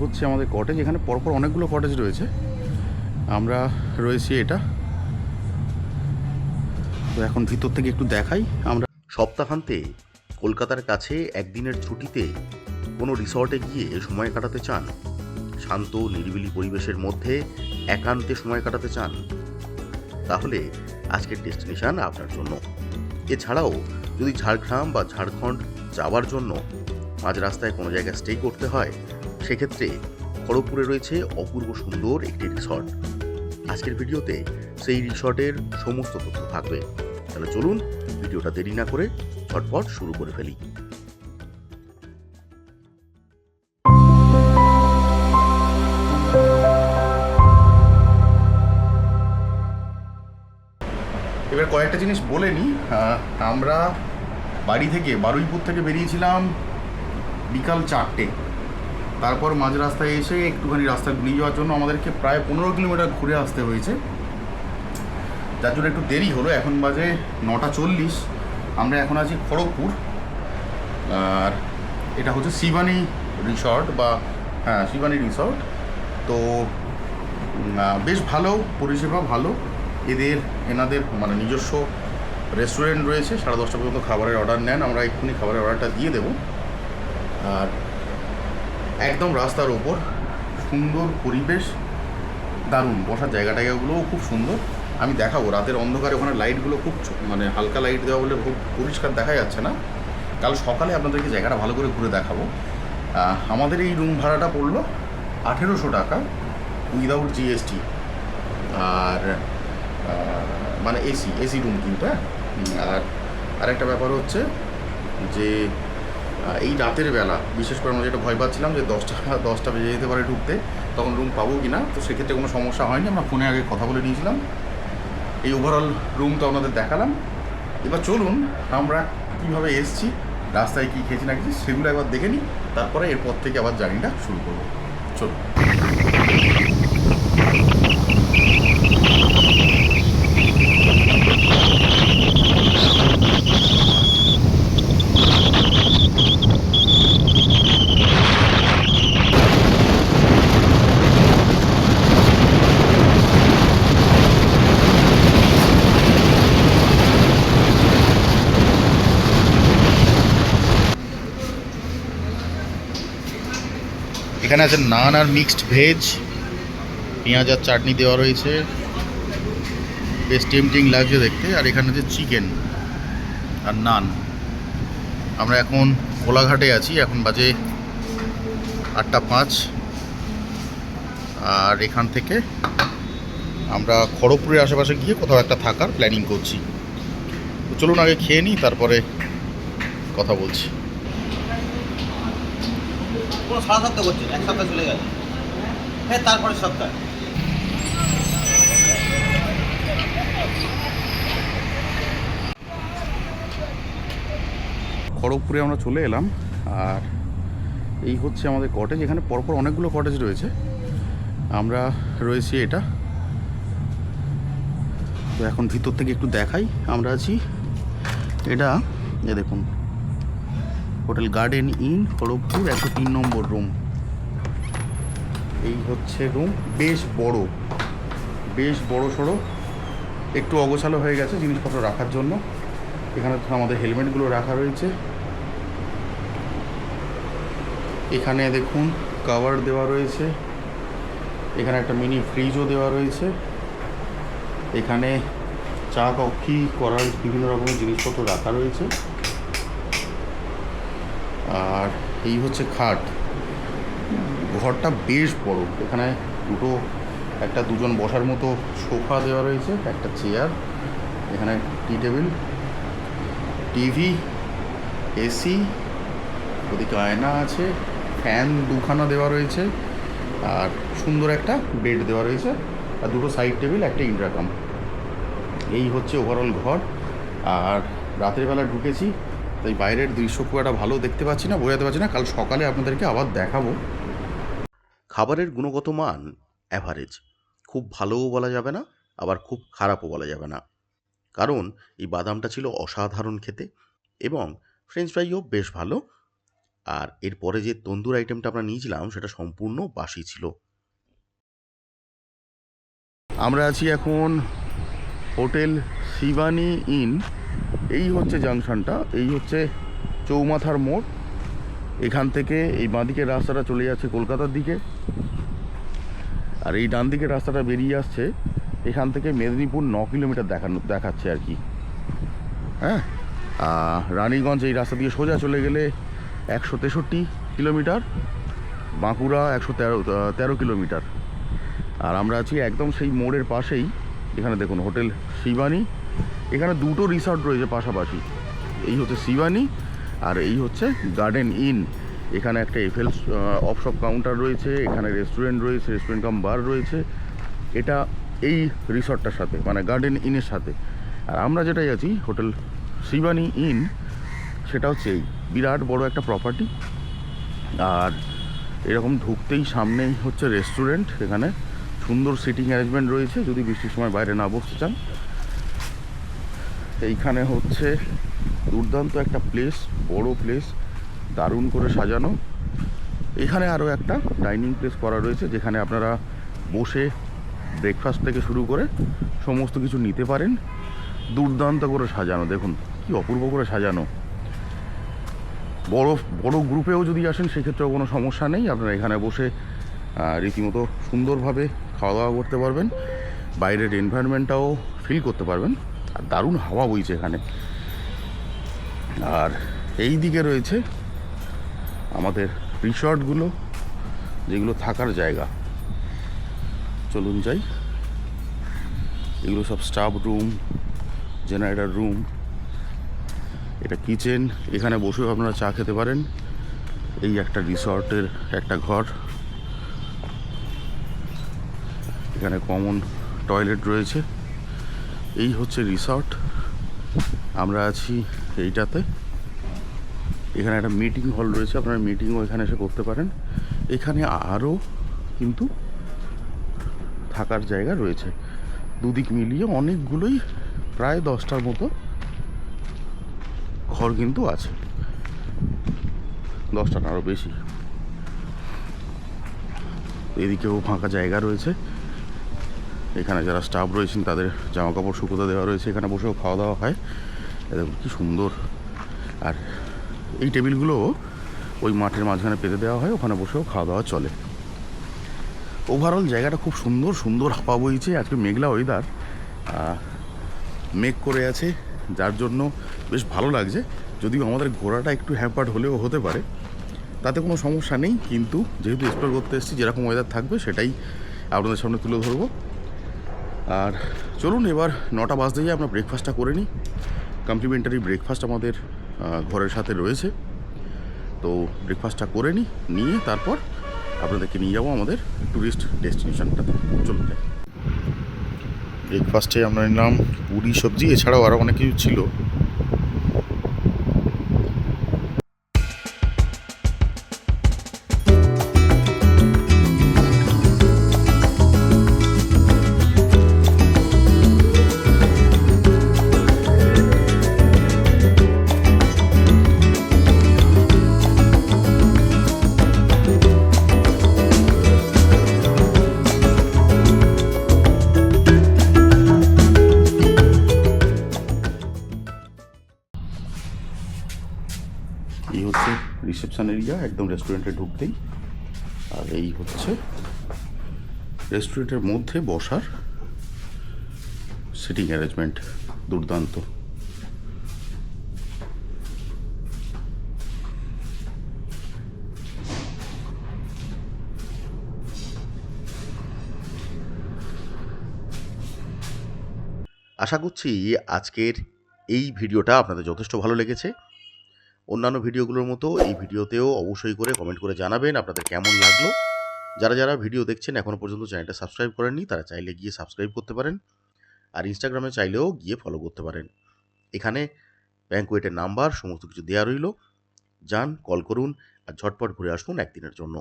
হচ্ছে আমাদের কটেজ এখানে পরপর অনেকগুলো কটেজ রয়েছে। আমরা রয়েছি এটা। তো এখন ভিতর থেকে একটু দেখাই। আমরা সপ্তাহান্তে কলকাতার কাছে একদিনের ছুটিতে কোনো রিসর্টে গিয়ে সময় কাটাতে চান? শান্ত, নিরিবিলি পরিবেশের মধ্যে একান্তে সময় কাটাতে চান? তাহলে আজকের ডেস্টিনেশন আপনার জন্য। এছাড়াও যদি ঝাড়গ্রাম বা ঝাড়খণ্ড যাওয়ার জন্য মাঝ রাস্তায় কোনো জায়গায় স্টে করতে হয় সেক্ষেত্রে খড়গপুরে রয়েছে অপূর্ব সুন্দর একটি রিসর্ট আজকের ভিডিওতে সেই রিসর্টের সমস্ত তথ্য থাকবে। তাহলে চলুন ভিডিওটা দেরি না করে ঝটপট শুরু করে ফেলি। এবার কয়েকটা জিনিস বলে নিই আমরা বাড়ি থেকে বারুইপুর থেকে বেরিয়েছিলাম বিকাল চারটে। তারপর মাঝ রাস্তায় এসে একটুখানি রাস্তা ঘুরিয়ে যাওয়ার জন্য আমাদেরকে প্রায় পনেরো কিলোমিটার ঘুরে আসতে হয়েছে। যার জন্য একটু দেরি হলো। এখন বাজে নটা চল্লিশ। আমরা এখন আছি খড়গপুর। আর এটা হচ্ছে শিবানী রিসর্ট বা হ্যাঁ শিবানী রিসর্ট। তো বেশ ভালো, পরিষেবা ভালো। এদের, এনাদের মানে নিজস্ব রেস্টুরেন্ট রয়েছে। সাড়ে দশটা পর্যন্ত খাবারের অর্ডার নেন। আমরা এক্ষুনি খাবারের অর্ডারটা দিয়ে দেবো। আর একদম রাস্তার ওপর। সুন্দর পরিবেশ, দারুণ। বসার জায়গা টায়গাগুলোও খুব সুন্দর। আমি দেখাবো, রাতের অন্ধকারে ওখানে লাইটগুলো খুব মানে হালকা লাইট দেওয়া বলে খুব পরিষ্কার দেখা যাচ্ছে না। কাল সকালে আপনাদেরকে জায়গাটা ভালো করে ঘুরে দেখাবো। আমাদের এই রুম ভাড়াটা পড়ল আঠেরোশো টাকা উইদাউট জিএসটি আর মানে এসি এসি রুম কিন্তু হ্যাঁ? আর আরেকটা ব্যাপার হচ্ছে যে এই রাতের বেলা, বিশেষ করে আমরা যেটা ভয় পাচ্ছিলাম যে দশটা দশটা বেজে যেতে পারে ঢুকতে, তখন রুম পাবো কি না তো সেক্ষেত্রে কোনো সমস্যা হয়নি, আমরা ফোনে আগে কথা বলে নিয়েছিলাম। এই ওভারঅল রুম তো আপনাদের দেখালাম। এবার চলুন, আমরা কীভাবে এসছি, রাস্তায় কী খেয়েছি না খেয়েছি, সেগুলো একবার দেখে নিই, তারপরে এরপর থেকে আবার জার্নিটা শুরু করব। চলুন। এখানে আছে নান আর মিক্সড ভেজ পেঁয়াজ আর চাটনি দেওয়া রয়েছে। বেশ টেমটিং লাগছে দেখতে। আর এখানে আছে চিকেন আর নান। আমরা এখন কোলাঘাটে আছি, এখন বাজে আটটা পাঁচ। আর এখান থেকে আমরা খড়গপুরের আশেপাশে গিয়ে কোথাও একটা থাকার প্ল্যানিং করছি। চলুন আগে খেয়ে নিই, তারপরে কথা বলছি। পুরো সারা সপ্তাহ করছে, এক সপ্তাহ চলে গেল হ্যাঁ তারপরে সপ্তাহ। খড়গপুরে আমরা চলে এলাম, আর এই হচ্ছে আমাদের কটেজ এখানে পরপর অনেকগুলো কটেজ রয়েছে। আমরা রয়েছি এটা। তো এখন ভিতর থেকে একটু দেখাই। আমরা আছি, এটা, এ দেখুন। হোটেল গার্ডেন ইন, খড়গপুর, একশো তিন নম্বর রুম এই হচ্ছে রুম বেশ বড়। বেশ বড় সড়ো। একটু অগোছালো হয়ে গেছে জিনিসপত্র রাখার জন্য। এখানে আমাদের হেলমেটগুলো রাখা রয়েছে। এখানে দেখুন কাভার দেওয়া রয়েছে। এখানে একটা মিনি ফ্রিজও দেওয়া রয়েছে। এখানে চা, কফি, করার বিভিন্ন রকমের জিনিসপত্র রাখা রয়েছে। আর এই হচ্ছে খাট। ঘরটা বেশ বড়। এখানে দুটো, একটা দুজন বসার মতো সোফা দেওয়া রয়েছে, একটা চেয়ার, এখানে টি টেবিল টিভি এসি ওদিকে আয়না আছে, ফ্যান দুখানা দেওয়া রয়েছে, আর সুন্দর একটা বেড দেওয়া রয়েছে, আর দুটো সাইড টেবিল, একটা ইন্টারকাম এই হচ্ছে ওভারঅল ঘর। আর রাতের বেলা ঢুকেছি তাই বাইরের দৃশ্য খুব একটা ভালো দেখতে পাচ্ছি না, বোঝাতে পারছি না। কাল সকালে আপনাদেরকে আবার দেখাবো। খাবারের গুণগত মান অ্যাভারেজ খুব ভালোও বলা যাবে না, আবার খুব খারাপও বলা যাবে না। কারণ এই বাদামটা ছিল অসাধারণ খেতে এবং ফ্রেঞ্চ ফ্রাইও বেশ ভালো। আর এরপরে যে তন্দুর আইটেমটা আমরা নিয়েছিলাম, সেটা সম্পূর্ণ বাসি ছিল। আমরা আছি এখন হোটেল শিবানী ইন এই হচ্ছে জাংশনটা, এই হচ্ছে চৌমাথার মোড়। এখান থেকে এই বাঁদিকের রাস্তাটা চলে যাচ্ছে কলকাতার দিকে। আর এই ডান দিকের রাস্তাটা বেরিয়ে আসছে এখান থেকে মেদিনীপুর ন কিলোমিটার দেখানো, দেখাচ্ছে আর কি। হ্যাঁ? আর রানীগঞ্জ এই রাস্তা দিয়ে সোজা চলে গেলে একশো তেষট্টি কিলোমিটার, বাঁকুড়া একশো তেরো তেরো কিলোমিটার। আর আমরা আছি একদম সেই মোড়ের পাশেই, এখানে দেখুন হোটেল শিবানী। এখানে দুটো রিসর্ট রয়েছে পাশাপাশি। এই হচ্ছে শিবানী আর এই হচ্ছে গার্ডেন ইন এখানে একটা এফএল অফশপ কাউন্টার রয়েছে, এখানে রেস্টুরেন্ট রয়েছে রেস্টুরেন্ট কাম বার রয়েছে। এটা এই রিসর্টটার সাথে মানে গার্ডেন ইনের সাথে। আর আমরা যেটাই আছি, হোটেল শিবানী ইন সেটা হচ্ছে এই। বিরাট বড় একটা প্রপার্টি আর এরকম ঢুকতেই সামনেই হচ্ছে রেস্টুরেন্ট এখানে সুন্দর সিটিং অ্যারেঞ্জমেন্ট রয়েছে। যদি বৃষ্টির সময় বাইরে না বসতে চান এইখানে হচ্ছে দুর্দান্ত একটা প্লেস বড় প্লেস দারুণ করে সাজানো। এখানে আরও একটা ডাইনিং প্লেস করা রয়েছে, যেখানে আপনারা বসে ব্রেকফাস্ট থেকে শুরু করে সমস্ত কিছু নিতে পারেন। দুর্দান্ত করে সাজানো, দেখুন, কি অপূর্ব করে সাজানো। বড় বড় গ্রুপেও যদি আসেন, সেক্ষেত্রেও কোনো সমস্যা নেই। আপনারা এখানে বসে রীতিমতো সুন্দরভাবে খাওয়া দাওয়া করতে পারবেন। বাইরের এনভায়রনমেন্টটাও ফিল করতে পারবেন। আর দারুণ হাওয়া বইছে এখানে। আর এই দিকে রয়েছে আমাদের রিসর্টগুলো যেগুলো থাকার জায়গা। চলুন যাই। এগুলো সব স্টাফ রুম জেনারেটর রুম এটা কিচেন এখানে বসেও আপনারা চা খেতে পারেন। এই একটা রিসর্টের একটা ঘর। এখানে কমন টয়লেট রয়েছে। এই হচ্ছে রিসর্ট আমরা আছি এইটাতে। এখানে একটা মিটিং হল রয়েছে, আপনারা মিটিংও এখানে এসে করতে পারেন। এখানে আরও কিন্তু থাকার জায়গা রয়েছে। দুদিক মিলিয়ে অনেকগুলোই প্রায় দশটার মতো ঘর কিন্তু আছে। দশটা আরও বেশি। এদিকেও ফাঁকা জায়গা রয়েছে। এখানে যারা স্টাফ রয়েছেন, তাদের জামা কাপড় শুকোতে দেওয়া রয়েছে। এখানে বসেও খাওয়া দাওয়া হয়। এ দেখুন কি সুন্দর। আর এই টেবিলগুলো ওই মাঠের মাঝখানে পেতে দেওয়া হয়। ওখানে বসেও খাওয়া দাওয়া চলে। ওভারঅল জায়গাটা খুব সুন্দর সুন্দর হাওয়া বইছে। আজকে মেঘলা ওয়েদার মেঘ করে আছে। যার জন্য বেশ ভালো লাগছে। যদিও আমাদের ঘোরাটা একটু হ্যাম্পার্ড হলেও হতে পারে। তাতে কোনো সমস্যা নেই। কিন্তু যেহেতু এক্সপ্লোর করতে এসেছি, যেরকম ওয়েদার থাকবে, সেটাই আপনাদের সামনে তুলে ধরবো। আর চলুন এবার নটা বাজতে গিয়ে আমরা ব্রেকফাস্টটা করে নিই। কমপ্লিমেন্টারি ব্রেকফাস্ট আমাদের ঘরের সাথে রয়েছে। তো ব্রেকফাস্টটা করে নিই, নিয়ে তারপর আপনাদেরকে নিয়ে যাব আমাদের ট্যুরিস্ট ডেস্টিনেশনটাতে চলুন যাই ব্রেকফাস্টে আমরা নিলাম পুরি সবজি, এছাড়াও আরও অনেক কিছু ছিল। রিসেপশন এরিয়া একদম রেস্টুরেন্টে ঢুকতেই। আর এই হচ্ছে রেস্টুরেন্টের মধ্যে বসার সিটিং অ্যারেঞ্জমেন্ট, দুর্দান্ত। আশা করছি আজকের এই ভিডিওটা আপনাদের যথেষ্ট ভালো লেগেছে। অন্যান্য ভিডিওগুলোর মতো এই ভিডিওতেও অবশ্যই করে কমেন্ট করে জানাবেন আপনাদের কেমন লাগল। যারা যারা ভিডিও দেখছেন এখনও পর্যন্ত চ্যানেলটা সাবস্ক্রাইব করেননি, তারা চাইলে গিয়ে সাবস্ক্রাইব করতে পারেন আর ইনস্টাগ্রামে চাইলেও গিয়ে ফলো করতে পারেন। এখানে ব্যাঙ্কুয়েটের নাম্বার সমস্ত কিছু দেওয়া রইল। যান কল করুন আর ঝটপট ঘুরে আসুন একদিনের জন্য।